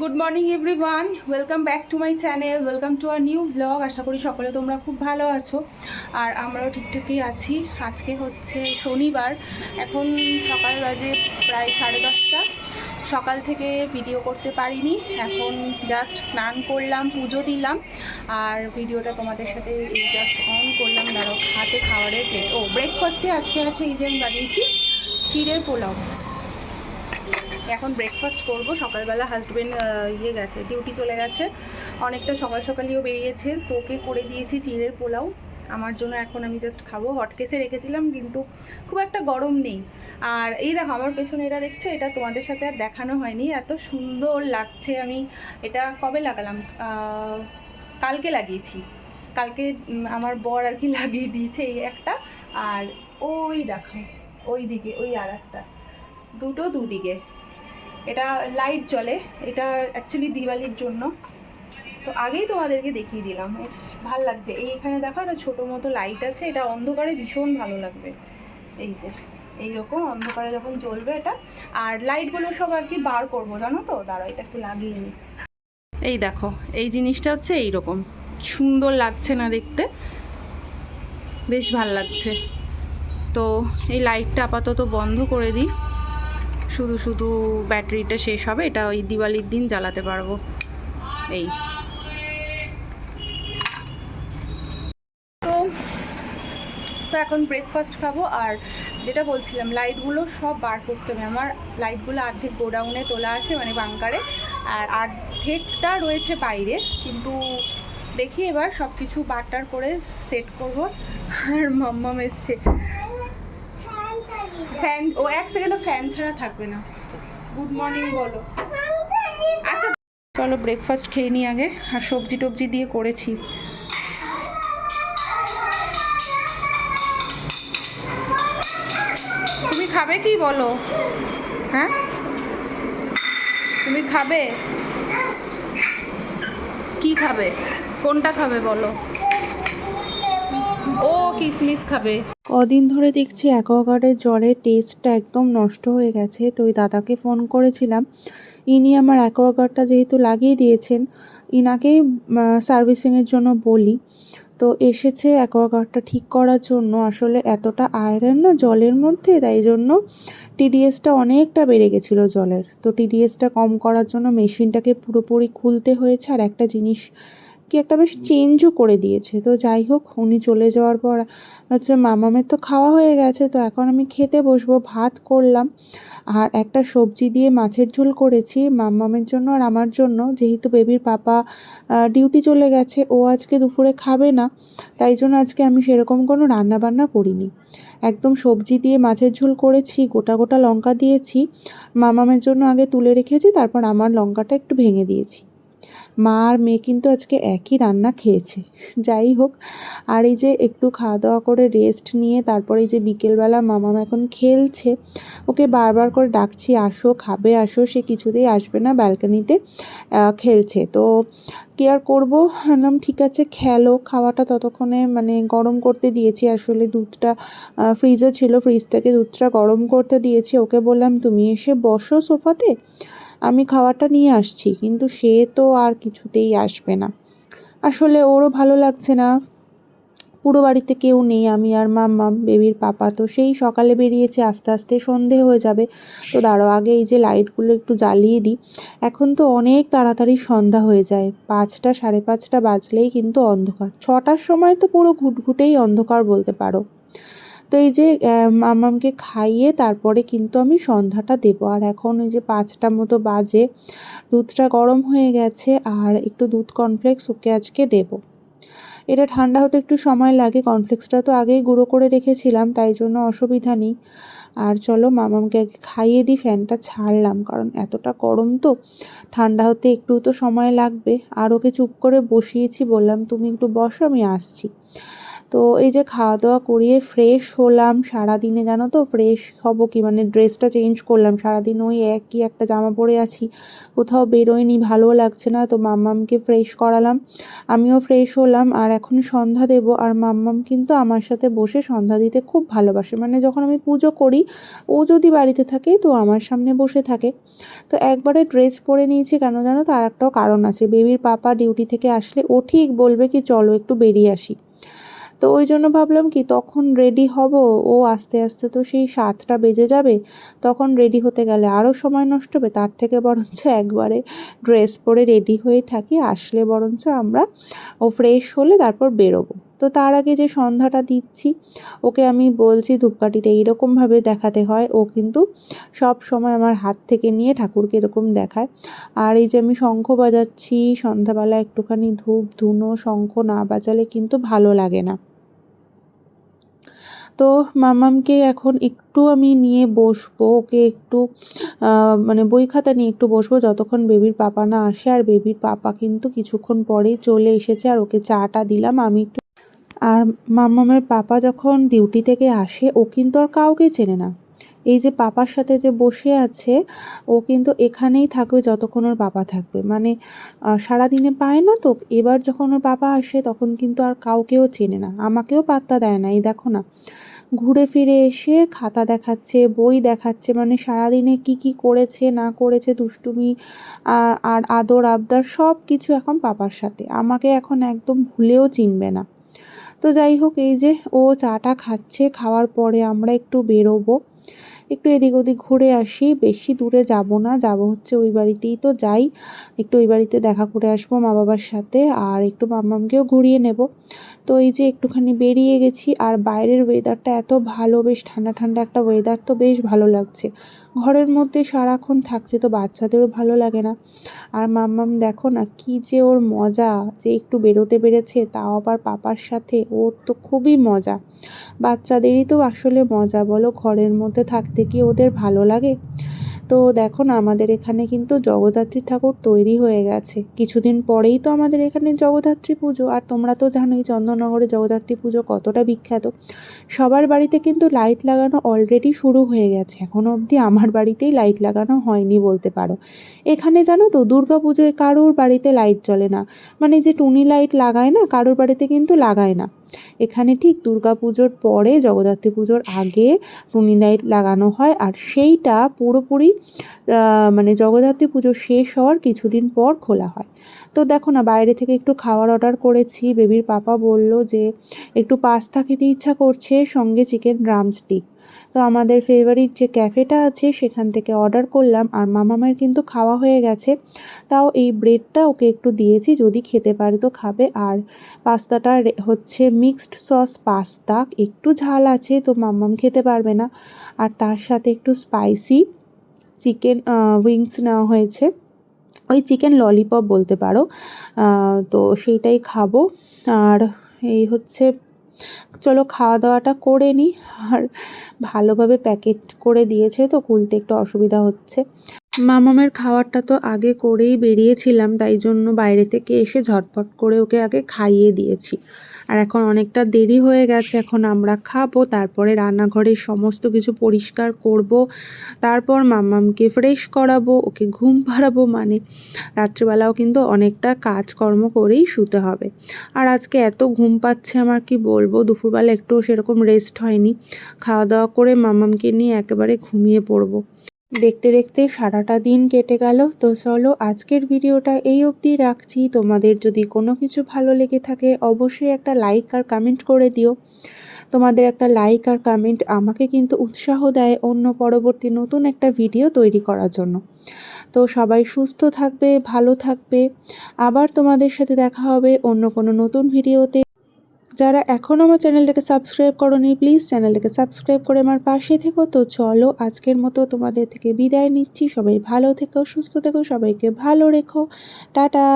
Good morning everyone welcome back to my channel welcome to our new blog আশা করি সকলে তোমরা খুব ভালো আছো। আর আমরাও ঠিকঠাকই আছি। আজকে হচ্ছে শনিবার। এখন সকাল বাজে প্রায় সাড়ে দশটা। সকাল থেকে ভিডিও করতে পারিনি। এখন জাস্ট স্নান করলাম, পুজো দিলাম। আর ভিডিওটা তোমাদের সাথে জাস্ট অন করলাম। দাঁড়ো হাতে খাওয়ারের প্লেট ও ব্রেকফাস্টে আজকে আছে এই যে আমি বানিয়েছি, চিড়ের পোলাও। এখন ব্রেকফাস্ট করব। সকালবেলা হাজব্যান্ড ইয়ে গেছে ডিউটি চলে গেছে। অনেকটা সকাল সকালেও বেরিয়েছে। তো ওকে করে দিয়েছি চিড়ের পোলাও। আমার জন্য এখন আমি জাস্ট খাব। হটকেসে রেখেছিলাম, কিন্তু খুব একটা গরম নেই। আর এই দেখো, আমার পেছনে এটা দেখছ? এটা তোমাদের সাথে আর দেখানো হয়নি। এত সুন্দর লাগছে আমি। এটা কবে লাগালাম? কালকে লাগিয়েছি। কালকে আমার বর আর কি লাগিয়ে দিয়েছে এই একটা। আর ওই দেখো, ওই দিকে, ওই আর একটা দুটো দুদিকে। এটা লাইট জ্বলে। এটা অ্যাকচুয়ালি দিওয়ালির জন্য। তো আগেই তোমাদেরকে দেখিয়ে দিলাম। বেশ ভালো লাগছে। এই এখানে দেখো একটা ছোটো মতো লাইট আছে। এটা অন্ধকারে ভীষণ ভালো লাগবে। এই যে, এইরকম অন্ধকারে যখন জ্বলবে এটা। আর লাইটগুলো সব আর কি বার করব, জানো তো? দাঁড়াও, এটা একটু লাগিয়ে নিই। এই দেখো, এই জিনিসটা হচ্ছে এইরকম। সুন্দর লাগছে না দেখতে? বেশ ভালো লাগছে। তো এই লাইটটা আপাতত বন্ধ করে দিই। শুধু শুধু ব্যাটারিটা শেষ হবে, এটা ওই দিওয়ালির দিন জ্বালাতে পারব। এই। তো এখন ব্রেকফাস্ট খাব, আর যেটা বলছিলাম লাইটগুলো সব বার করতে হবে। আমার লাইটগুলো অর্ধেক গোডাউনে তোলা আছে মানে বাংকারে আর অর্ধেকটা রয়েছে বাইরে, কিন্তু দেখি এবার সব কিছু বারটার করে সেট করব। আর মাম্মাম এসছে। ফ্যান ও এক সেকেন্ডও ফ্যান ছাড়া থাকবে না। গুড মর্নিং বলো। আচ্ছা চলো ব্রেকফাস্ট খেয়ে নিই আগে, আর সবজি টবজি দিয়ে করেছি। তুমি খাবে কি বলো? হ্যাঁ? তুমি খাবে? কি খাবে? কোনটা খাবে বলো? ও কিসমিস খাবে। কদিন ধরে দেখছি অ্যাকোয়াগার্ডের জলের টেস্টটা একদম নষ্ট হয়ে গেছে, তো ওই দাদাকে ফোন করেছিলাম। ইনি আমার অ্যাকোয়াগার্ডটা যেহেতু লাগিয়ে দিয়েছেন ইনাকেই সার্ভিসিংয়ের জন্য বলি। তো এসেছে অ্যাকোয়াগার্ডটা ঠিক করার জন্য, আসলে এতটা আয়রন না জলের মধ্যে, তাই জন্য টিডিএসটা অনেকটা বেড়ে গেছিল জলের। তো টিডিএসটা কম করার জন্য মেশিনটাকে পুরোপুরি খুলতে হয়েছে, আর একটা জিনিস কি একটা বেশ চেঞ্জও করে দিয়েছে। তো যাই হোক, উনি চলে যাওয়ার পর, হচ্ছে মামামের তো খাওয়া হয়ে গেছে, তো এখন আমি খেতে বসবো, ভাত করলাম। আর একটা সবজি দিয়ে মাছের ঝোল করেছি মামামের জন্য আর আমার জন্য। যেহেতু বেবির পাপা ডিউটি চলে গেছে, ও আজকে দুপুরে খাবে না, তাই জন্য আজকে আমি সেরকম কোনো রান্না বান্না করিনি। একদম সবজি দিয়ে মাছের ঝোল করেছি, গোটা গোটা লঙ্কা দিয়েছি। মামামের জন্য আগে তুলে রেখেছি, তারপর আমার লঙ্কাটা একটু ভেঙে দিয়েছি। মা আর মেয়ে কিন্তু আজকে একই রান্না খেয়েছে। যাই হোক, আর এই যে একটু খাওয়া দাওয়া করে রেস্ট নিয়ে তারপরে এই যে বিকেলবেলা মামাম এখন খেলছে, ওকে বারবার করে ডাকছি, আসো, খাবে, আসো। সে কিছুতেই আসবে না ব্যালকানিতে খেলছে। তো কি আর করব? বললাম, ঠিক আছে, খেলো। খাওয়াটা ততক্ষণে মানে গরম করতে দিয়েছি। আসলে দুধটা ফ্রিজে ছিল ফ্রিজ থেকে দুধটা গরম করতে দিয়েছি। ওকে বললাম, তুমি এসে বসো সোফাতে। আমি খাওয়াটা নিয়ে আসছি, কিন্তু সে তো আর কিছুতেই আসবে না। আসলে ওরও ভালো লাগছে না। পুরো বাড়িতে কেউ নেই, আমি আর মাম্মাম বেবির পাপা। তো সেই সকালে বেরিয়েছে, আস্তে আস্তে সন্ধে হয়ে যাবে। তো দাঁড়ো আগে এই যে লাইটগুলো একটু জ্বালিয়ে দিই। এখন তো অনেক তাড়াতাড়ি সন্ধ্যা হয়ে যায়। পাঁচটা, সাড়ে পাঁচটা বাজলেই কিন্তু অন্ধকার। ছটার সময় তো পুরো ঘুটঘুটেই অন্ধকার বলতে পারো। তো এই যে মামামকে খাইয়ে তারপরে কিন্তু আমি সন্ধ্যাটা দেবো। আর এখন ওই যে পাঁচটা মতো বাজে, দুধটা গরম হয়ে গেছে আর একটু দুধ কর্নফ্লেক্স ওকে আজকে দেবো। এটা ঠান্ডা হতে একটু সময় লাগে কর্নফ্লেক্সটা তো আগেই গুঁড়ো করে রেখেছিলাম, তাই জন্য অসুবিধা নেই। আর চলো মামামকে আগে খাইয়ে দিই, ফ্যানটা ছাড়লাম, কারণ এতটা গরম তো, ঠান্ডা হতে একটু তো সময় লাগবে। আর ওকে চুপ করে বসিয়েছি, বললাম, তুমি একটু বসো, আমি আসছি। তো এই যে খাওয়া দাওয়া করিয়ে ফ্রেশ হলাম সারাদিনে জানো তো? ফ্রেশ হব কি? মানে ড্রেসটা চেঞ্জ করলাম। সারাদিন ওই একই একটা জামা পরে আছি। কোথাও বেরোয়নি, ভালো লাগছে না। তো মাম্মামকে ফ্রেশ করালাম। আমিও ফ্রেশ হলাম। আর এখন সন্ধ্যা দেব। আর মাম্মাম কিন্তু আমার সাথে বসে সন্ধ্যা দিতে খুব ভালোবাসে। মানে যখন আমি পুজো করি, ও যদি বাড়িতে থাকে, তো আমার সামনে বসে থাকে। তো একবারে ড্রেস পরে নিয়েছি কেন জানো তার একটাও কারণ আছে। বেবির পাপা ডিউটি থেকে আসলে ও ঠিক বলবে কি, চলো একটু বেরিয়ে আসি। তো ওই জন্য ভাবলাম কি, তখন রেডি হব, ও আস্তে আস্তে তো সেই সাতটা বেজে যাবে, তখন রেডি হতে গেলে আরও সময় নষ্ট হবে, তার থেকে বরঞ্চ একবারে ড্রেস পরে রেডি হয়ে থাকি, আসলে বরঞ্চ আমরা ও ফ্রেশ হলে তারপর বেরোবো। তো তার আগে যে সন্ধ্যাটা দিচ্ছি, ওকে আমি বলছি ধূপকাঠিটা এইরকমভাবে দেখাতে হয়, ও কিন্তু সব সময় আমার হাত থেকে নিয়ে ঠাকুরকে এরকম দেখায়। আর এই যে আমি শঙ্খ বাজাচ্ছি, সন্ধ্যাবেলা একটুখানি ধূপ, ধুনো, শঙ্খ না বাজালে কিন্তু ভালো লাগে না। তো মামামকে এখন একটু আমি নিয়ে বসবো, ওকে একটু মানে বই খাতা নিয়ে একটু বসবো। যতক্ষণ বেবির পাপা না আসে, আর বেবির পাপা কিন্তু কিছুক্ষণ পরেই চলে এসেছে, আর ওকে চাটা দিলাম। আমি একটু, আর মামামের পাপা যখন ডিউটি থেকে আসে, ও কিন্তু আর কাউকে চেনে না। এই যে পাপার সাথে যে বসে আছে, ও কিন্তু এখানেই থাকবে যতক্ষণ ওর পাপা থাকবে। মানে সারাদিনে পায় না তো, এবার যখন ওর পাপা আসে তখন কিন্তু আর কাউকেও চেনে না, আমাকেও পাত্তা দেয় না, এই দেখো না। ঘুরে ফিরে এসে খাতা দেখাচ্ছে, বই দেখাচ্ছে মানে সারাদিনে কি কি করেছে, না করেছে, দুষ্টুমি আর আদর, আবদার সব কিছু এখন পাপার সাথে, আমাকে এখন একদম ভুলেও চিনবে না। তো যাই হোক, এই যে ও চাটা খাচ্ছে, খাওয়ার পরে আমরা একটু বেরোবো। একটু এদিক ওদিক ঘুরে আসি, বেশি দূরে যাব না, যাব হচ্ছে ওই বাড়িতেই তো যাই। একটু ওই বাড়িতে দেখা করে আসব মা বাবার সাথে আর একটু মাম্মামকেও ঘুরিয়ে নেব। তো এই যে একটুখানি বেরিয়ে গেছি আর বাইরের ওয়েদারটা এত ভালো, বেশ ঠান্ডা ঠান্ডা একটা ওয়েদার তো বেশ ভালো লাগছে। ঘরের মধ্যে সারাক্ষণ থাকতে তো বাচ্চাদেরও ভালো লাগে না। আর মাম্মাম দেখো না কি যে ওর মজা, যে একটু বেরোতে পেরেছে তাও আবার পাপার সাথে, ওর তো খুবই মজা। বাচ্চাদেরই তো আসলে মজা বলো, ঘরের মধ্যে থাকতে কি ওদের ভালো লাগে? তো দেখো না, আমাদের এখানে কিন্তু জগদ্ধাত্রী ঠাকুর তৈরি হয়ে গেছে। কিছুদিন পরেই তো আমাদের এখানে জগদ্ধাত্রী পুজো। আর তোমরা তো জানোই চন্দননগরে জগদ্ধাত্রী পুজো কতটা বিখ্যাত। সবার বাড়িতে কিন্তু লাইট লাগানো অলরেডি শুরু হয়ে গেছে। এখনও অবধি আমার বাড়িতেই লাইট লাগানো হয়নি বলতে পারো। এখানে জানো তো, দুর্গা পুজোয় কারোর বাড়িতে লাইট জ্বলে না। মানে যে টুনি লাইট লাগায় না, কারোর বাড়িতে কিন্তু লাগায় না। এখানে ঠিক দুর্গা পুজোর পরে, জগদ্ধাত্রী পুজোর আগে টুনি লাইট লাগানো হয়। আর সেইটা পুরোপুরি মানে জগদ্ধাত্রী পুজো শেষ হওয়ার কিছুদিন পর খোলা হয়। তো দেখো না, বাইরে থেকে একটু খাবার অর্ডার করেছি। বেবির পাপা বলল যে, একটু পাস্তা খেতে ইচ্ছা করছে, সঙ্গে চিকেন ড্রামস্টিক তো আমাদের ফেভারিট যে ক্যাফেটা আছে সেখান থেকে অর্ডার করলাম আর মামামের কিন্তু খাওয়া হয়ে গেছে। তাও এই ব্রেডটা ওকে একটু দিয়েছি, যদি খেতে পারে তো খাবে। আর পাস্তাটা হচ্ছে মিক্সড সস পাস্তা, একটু ঝাল আছে তো মামাম খেতে পারবে না। আর তার সাথে একটু স্পাইসি চিকেন উইংস নেওয়া হয়েছে। ওই চিকেন ললিপপ বলতে পারো। তো সেইটাই খাব। আর এই হচ্ছে চলো খাওয়া দাওয়াটা করে নিই আর ভালোভাবে প্যাকেট করে দিয়েছে তো খুলতে একটু অসুবিধা হচ্ছে। মামামের খাওয়ারটা তো আগে করেই বেরিয়েছিলাম, তাই জন্য বাইরে থেকে এসে ঝটপট করে ওকে আগে খাইয়ে দিয়েছি। আর এখন অনেকটা দেরি হয়ে গেছে, এখন আমরা খাব, তারপরে রান্নাঘরের সমস্ত কিছু পরিষ্কার করব, তারপর মামামকে ফ্রেশ করাবো, ওকে ঘুম পাড়াবো মানে রাত্রিবেলাও কিন্তু অনেকটা কাজকর্ম করেই শুতে হবে। আর আজকে এত ঘুম পাচ্ছে আমার, কি বলব? দুপুরবেলা একটু সেরকম রেস্ট হয়নি। খাওয়া দাওয়া করে মামামকে নিয়ে একেবারে ঘুমিয়ে পড়ব। দেখতে দেখতে সারাটা দিন কেটে গেল। তো চলো আজকের ভিডিওটা এই অবধি রাখছি। তোমাদের যদি কোনো কিছু ভালো লেগে থাকে, অবশ্যই একটা লাইক আর কমেন্ট করে দিও। তোমাদের একটা লাইক আর কমেন্ট আমাকে কিন্তু উৎসাহ দেয় অন্য পরবর্তী নতুন একটা ভিডিও তৈরি করার জন্য। তো সবাই সুস্থ থাকবে, ভালো থাকবে। আবার তোমাদের সাথে দেখা হবে অন্য কোনো নতুন ভিডিওতে যারা এখনও আমার চ্যানেলটাকে সাবস্ক্রাইব করনি প্লিজ চ্যানেলটাকে সাবস্ক্রাইব করে আমার পাশে থেকো। তো চলো আজকের মতো তোমাদের থেকে বিদায় নিচ্ছি। সবাই ভালো থেকো, সুস্থ থেকো, সবাইকে ভালো রেখো। টাটা!